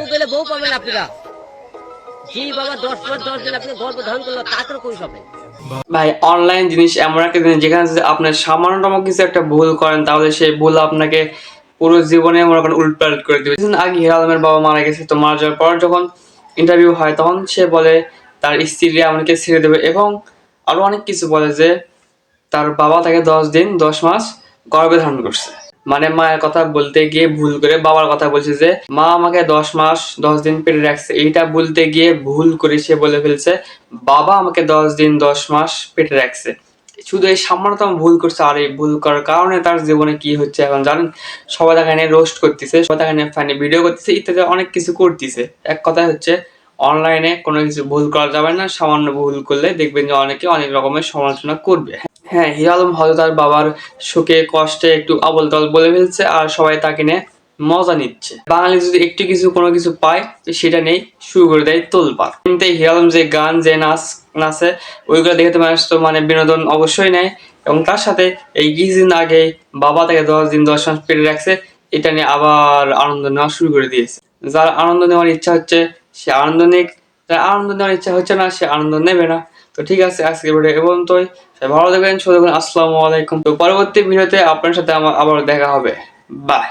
বউ পেলে বউ পাবেন আপনারা। জি বাবা দশ পর দশ দিন আপনি গর্ভ ধারণ করল তারপরে কই পাবেন ভাই অনলাইন জিনিস এমন একটা জিনিস, যেখানে যদি আপনার সামান্যতম কিছু একটা ভুল করেন, তাহলে সেই ভুল আপনাকে পুরো জীবনে মনে করেন উল্টপাল্ট করে দেবে। আগে হিরা বাবা মারা গেছে, তো মারা যাওয়ার পর যখন ইন্টারভিউ হয়, তখন সে বলে, তার স্ত্রী আমাকে ছেড়ে দেবে। এবং আরও অনেক কিছু বলে যে, তার বাবা তাকে দশ দিন, দশ মাস গর্ভে ধারণ করছে। মানে মায়ের কথা বলতে গিয়ে ভুল করে বাবার কথা বলছে যে, মা আমাকে দশ মাস, দশ দিন পেটে রাখছে। এইটা বলতে গিয়ে ভুল করে সে বলে ফেলছে, বাবা আমাকে দশ দিন, দশ মাস পেটে রাখছে। শুধু এই সামান্যতম ভুল করছে আর এই ভুল করার কারণে তার জীবনে কি হচ্ছে এখন জানেন? সবাই তাকে নিয়ে রোস্ট করতেছে, সবাই তাকে নিয়ে ফানি ভিডিও করতেছে, ইত্যাদি অনেক কিছু করতেছে। এক কথা হচ্ছে অনলাইনে কোনো কিছু ভুল করা যাবে না, সামান্য ভুল করলে দেখবেন যে অনেকে অনেক রকমের সমালোচনা করবে। হ্যাঁ হিরা আলম হয়তো তার বাবার সুখে, কষ্টে একটু আবল তল বলে ফেলছে আর সবাই তাকে নিয়ে মজা নিচ্ছে। বাঙালি যদি একটু কিছু, কোনো কিছু পায়, তো সেটা নেই শুরু করে দেয় তোলপাড়। কিন্তু হিরা যে গান, যে নাচ, নাচে, ওইগুলো দেখে তো মানুষ তো মানে বিনোদন অবশ্যই নেয় এবং তার সাথে এই কিছুদিন আগে বাবা তাকে দশ দিন, দশ মাস পেরে রাখছে, এটা নিয়ে আবার আনন্দ নেওয়া শুরু করে দিয়েছে। যার আনন্দ নেওয়ার ইচ্ছা হচ্ছে, সে আনন্দ নিক, যার আনন্দ নেওয়ার ইচ্ছা হচ্ছে না, সে আনন্দ নেবে না। তো ঠিক আছে আজকে ভিডিও এবং তো ভালো থাকবেন সুতরাং আসসালামু আলাইকুম। তো পরবর্তী ভিডিওতে আপনার সাথে আমার আবার দেখা হবে। বাই